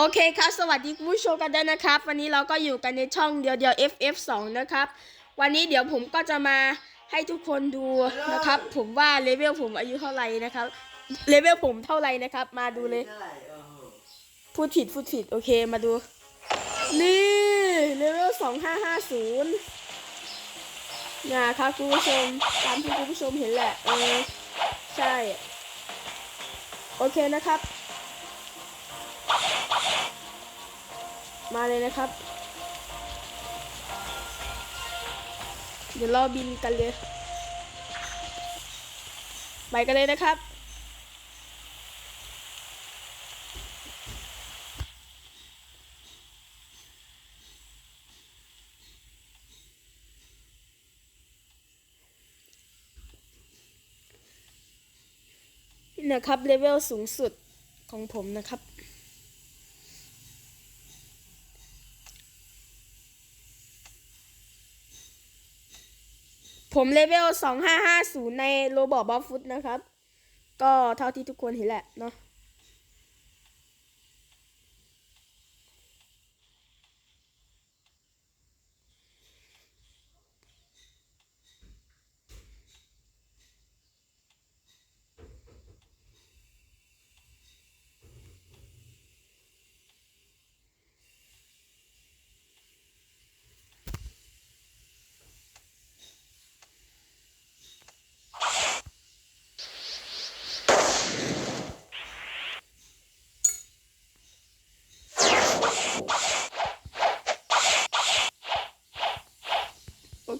โอเคครับ สวัสดีคุณผู้ชมกันด้วยนะครับ วันนี้เราก็อยู่กันในช่องเดียวเดียว FF2 นะครับ วันนี้เดี๋ยวผมก็จะมาให้ทุกคนดูนะครับ ผมว่าเลเวลผมอายุเท่าไหร่นะครับ เลเวลผมเท่าไหร่นะครับ มาดูเลย พูดผิดพูดผิดโอเคมาดู นี่เลเวลสองห้าห้าศูนย์นะครับคุณผู้ชมตามที่คุณผู้ชมเห็นแหละ เออ ใช่ โอเคนะครับ มาเลยนะครับ เดี๋ยวเราบินกันเลย ไปกันเลยนะครับ นะครับเลเวลสูงสุดของผมนะครับ ผมเลเวล 2550 ในโรบอทบอฟฟุตนะครับ ก็เท่าที่ทุกคนเห็นแหละเนาะ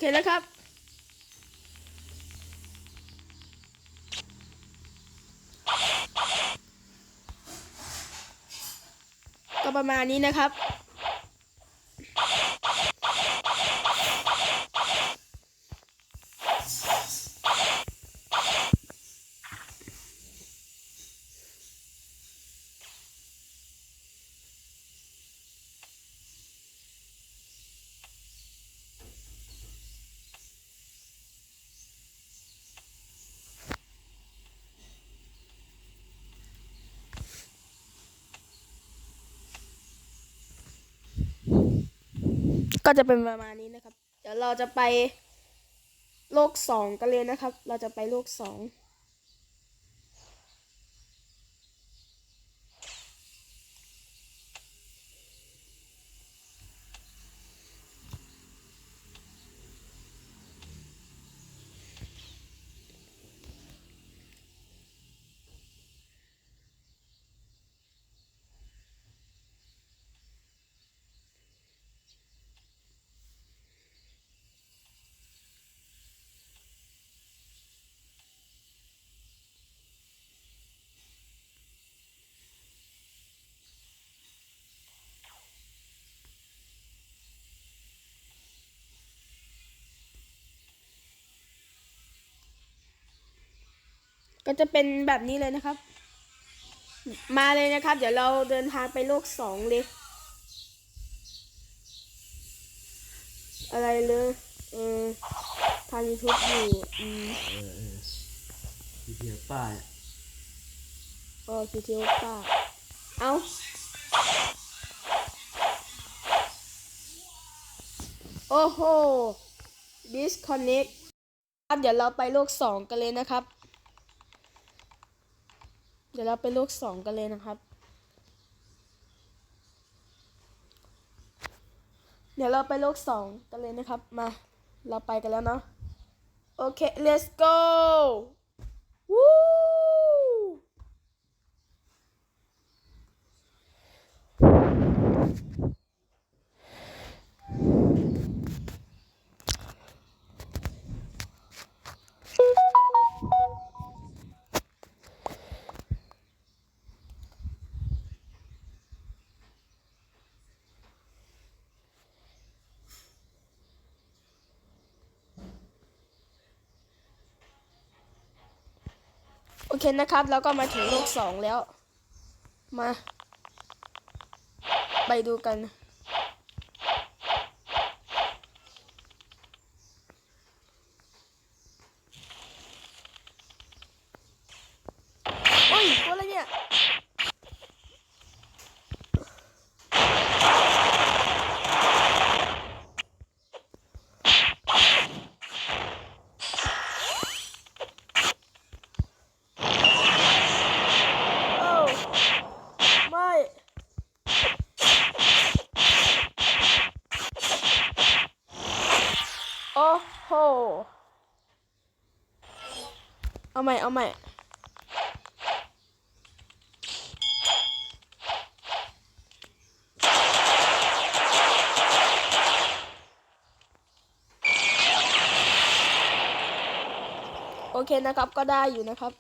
เคนะครับ ก็ประมาณนี้นะครับ ก็จะเป็นประมาณนี้นะครับ เดี๋ยวเราจะไปโลกสองกันเลยนะครับ เราจะไปโลกสอง ก็จะเป็นแบบนี้เลยนะครับ มาเลยนะครับ เดี๋ยวเราเดินทางไปโลกสองเลย อะไรเลยเออทางยูทูบอยู่อืมเออเออที่เทียบป้ายโอเคเทียวป้า เอาโอ้โห disconnect ครับเดี๋ยวเราไปโลกสองกันเลยนะครับเดี๋ยวเราไปโลกสองกันเลยนะครับ เดี๋ยวเราไปโลกสองกันเลยนะครับ มา เราไปกันแล้วเนาะ โอเค let's go วู้ โอเคนะครับ แล้วก็มาถึงโลกสองแล้ว มา ไปดูกัน โอ้ยตัวอะไรเนี่ย เอาใหม่ เอาใหม่ โอเคนะครับ ก็ได้อยู่นะครับ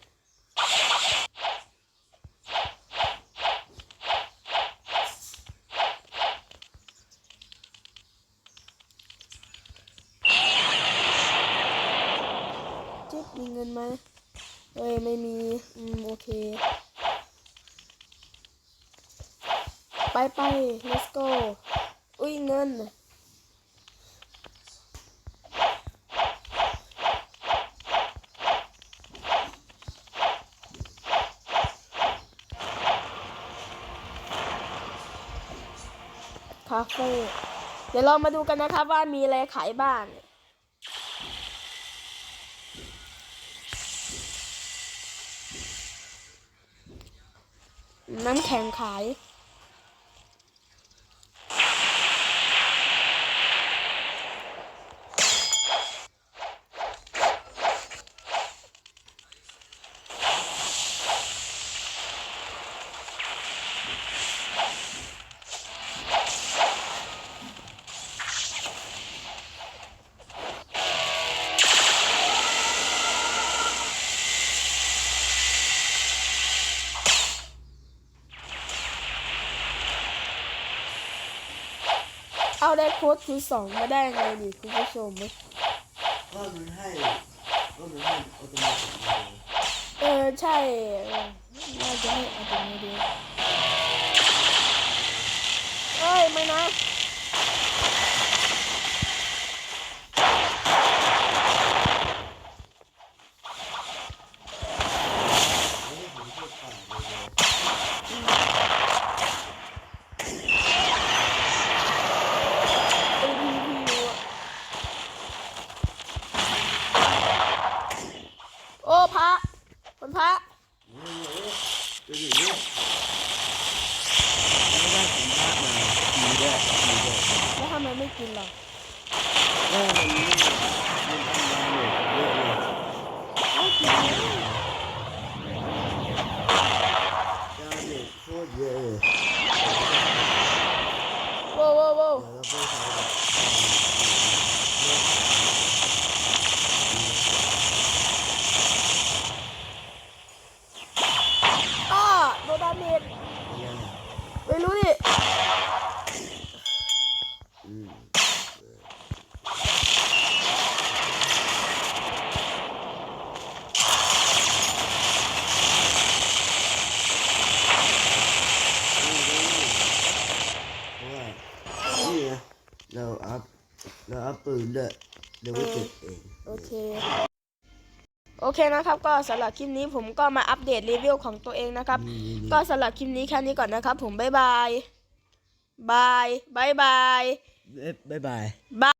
จิ๊บมีเงินไหม เอ้ยไม่มี อืม โอเค ไปไป let's go อุ้ยเงิน คาเฟ่ เดี๋ยวเรามาดูกันนะครับว่ามีอะไรขายบ้าง น้ำแข็งขาย เอาได้โค้ดคูณสองมาได้ยังไงดิคุณผู้ชมก็มันให้ก็มันให้ออโตเมติกมาเลยเออใช่เออน่าจะให้เอาตรงนี้ดีเอ้ย ไม่นะ ไม่ได้ผมพูดป่าเลยเลย เอพีพีโอ้ พระคนพระ โอ้โหดูดิเนี่ยแล้วได้ผมพามาดีด้วยดีด้วย แล้วทำไมไม่ กินหรอเออมันนี่มันทำงานอยู่เยอะเลยไม่กินเลยยาเด็กโคตรเยอะเลยโว้วโว้วโว้วเดี๋ยวเราไปใช้แบบ อ้าโดนดาเมจ ยังไง ไม่รู้ดิ อืม เพราะว่านี่ไงเราอัพเราอัพปืน ด้วยเดี๋ยวไว้เก็บเองโอเค โอเคนะครับ ก็สำหรับคลิปนี้ผมก็มาอัปเดตรีวิวของตัวเองนะครับนี่นี่ก็สำหรับคลิปนี้แค่นี้ก่อนนะครับ ผมบ๊ายบายบายบายบายนี่บ๊ายบายบาย